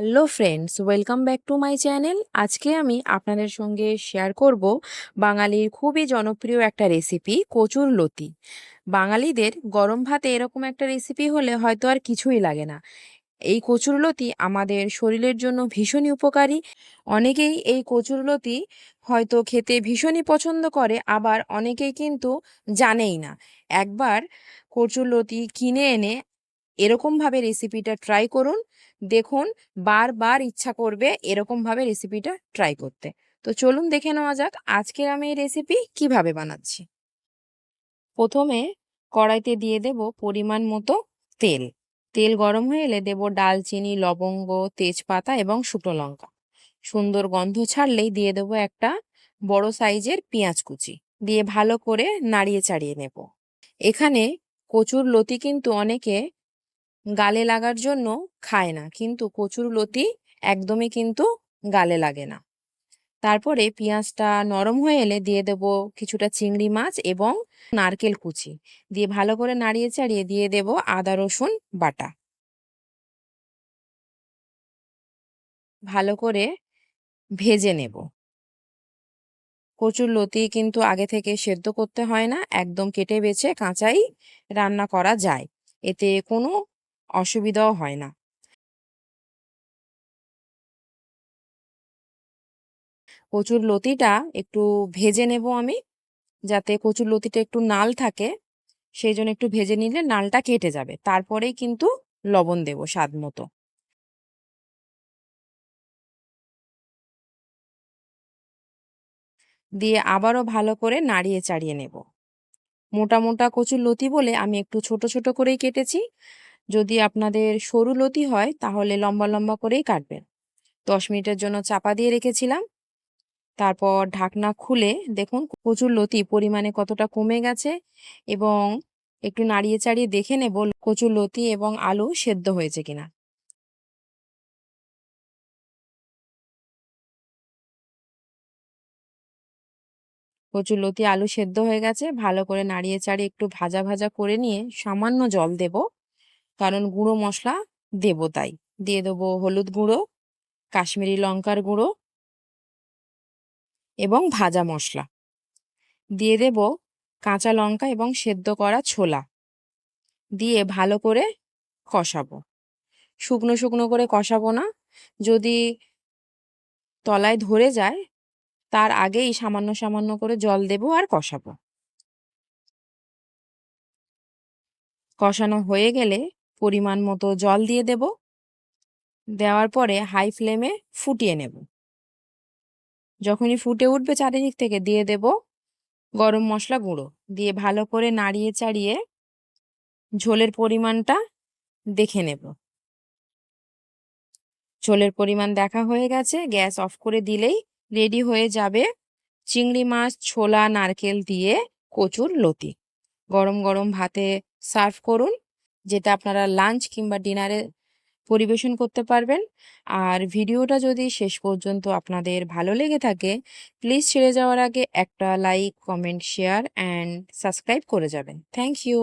Hello friends, welcome back to my channel. আজকে আমি আপনাদের সঙ্গে শেয়ার করব বাঙালির খুবই জনপ্রিয় একটা রেসিপি, কচুর লতি। বাঙালিদের গরম ভাতে এরকম একটা রেসিপি হলে হয়তো আর কিছুই লাগে না। এই কচুর লতি আমাদের শরীরের জন্য ভীষণই উপকারী। অনেকেই এই কচুর লতি হয়তো খেতে ভীষণই পছন্দ করে, আবার অনেকেই কিন্তু জানেই না। একবার কচুর লতি কিনে এনে এরকমভাবে রেসিপিটা ট্রাই করুন। দেখুন, বারবার ইচ্ছা করবে এরকমভাবে রেসিপিটা ট্রাই করতে। তো চলুন দেখে নেওয়া যাক আজকের আমি এই রেসিপি কীভাবে বানাচ্ছি। প্রথমে কড়াইতে দিয়ে দেব পরিমাণ মতো তেল। তেল গরম হয়ে এলে দেব ডালচিনি, লবঙ্গ, তেজপাতা এবং শুকনো লঙ্কা। সুন্দর গন্ধ ছাড়লেই দিয়ে দেবো একটা বড় সাইজের পেঁয়াজ কুচি। দিয়ে ভালো করে নাড়িয়ে চাড়িয়ে নেব। এখানে কচুর লতি কিন্তু অনেকে গালে লাগার জন্য খায় না। কিন্তু কচুর লতি একদমই কিন্তু গালে লাগে না। তারপরে পেঁয়াজটা নরম হয়ে এলে দিয়ে দেব কিছুটা চিংড়ি মাছ এবং নারকেল কুচি। দিয়ে ভালো করে নাড়িয়ে চাড়িয়ে দিয়ে দেব আদা, রসুন বাটা। ভালো করে ভেজে নেব। কচুর লতি কিন্তু আগে থেকে সেদ্ধ করতে হয় না। একদম কেটে বেছে কাঁচাই রান্না করা যায়। এতে কোনো অসুবিধাও হয় না। কচুর লতিটা একটু ভেজে নেব আমি, যাতে কচুর লতিটা একটু নাল থাকে, সেই জন্য একটু ভেজে নিলে নালটা কেটে যাবে। তারপরেই কিন্তু লবণ দেব স্বাদ মতো। দিয়ে আবারও ভালো করে নাড়িয়ে চাড়িয়ে নেব। মোটা মোটা কচুর লতি বলে আমি একটু ছোট ছোট করেই কেটেছি। যদি আপনাদের সরু লতি হয়, তাহলে লম্বা লম্বা করেই কাটবেন। দশ মিনিটের জন্য চাপা দিয়ে রেখেছিলাম। তারপর ঢাকনা খুলে দেখুন কচুর লতি পরিমাণে কতটা কমে গেছে এবং একটু নাড়িয়ে চাড়িয়ে দেখে নেব কচুর লতি এবং আলু সেদ্ধ হয়েছে কিনা। কচুর লতি আলু সেদ্ধ হয়ে গেছে। ভালো করে নাড়িয়ে চাড়িয়ে একটু ভাজা ভাজা করে নিয়ে সামান্য জল দেব। কারণ গুঁড়ো মশলা দেবো তাই। দিয়ে দেবো হলুদ গুঁড়ো, কাশ্মীরি লঙ্কার গুঁড়ো এবং ভাজা মশলা। দিয়ে দেব কাঁচা লঙ্কা এবং সেদ্ধ করা ছোলা। দিয়ে ভালো করে কষাবো। শুকনো শুকনো করে কষাবো না। যদি তলায় ধরে যায়, তার আগেই সামান্য সামান্য করে জল দেব আর কষাবো। কষানো হয়ে গেলে পরিমাণ মতো জল দিয়ে দেব। দেওয়ার পরে হাই ফ্লেমে ফুটিয়ে নেব। যখনই ফুটে উঠবে চারিদিক থেকে দিয়ে দেব গরম মশলা গুঁড়ো। দিয়ে ভালো করে নাড়িয়ে চাড়িয়ে ঝোলের পরিমাণটা দেখে নেব। ঝোলের পরিমাণ দেখা হয়ে গেছে। গ্যাস অফ করে দিলেই রেডি হয়ে যাবে চিংড়ি মাছ, ছোলা, নারকেল দিয়ে কচুর লতি। গরম গরম ভাতে সার্ভ করুন। যেটা আপনারা লাঞ্চ কিংবা ডিনারে পরিবেশন করতে পারবেন। আর ভিডিওটা যদি শেষ পর্যন্ত আপনাদের ভালো লেগে থাকে প্লিজ ছেড়ে যাওয়ার আগে একটা like comment share and subscribe করে যাবেন। Thank you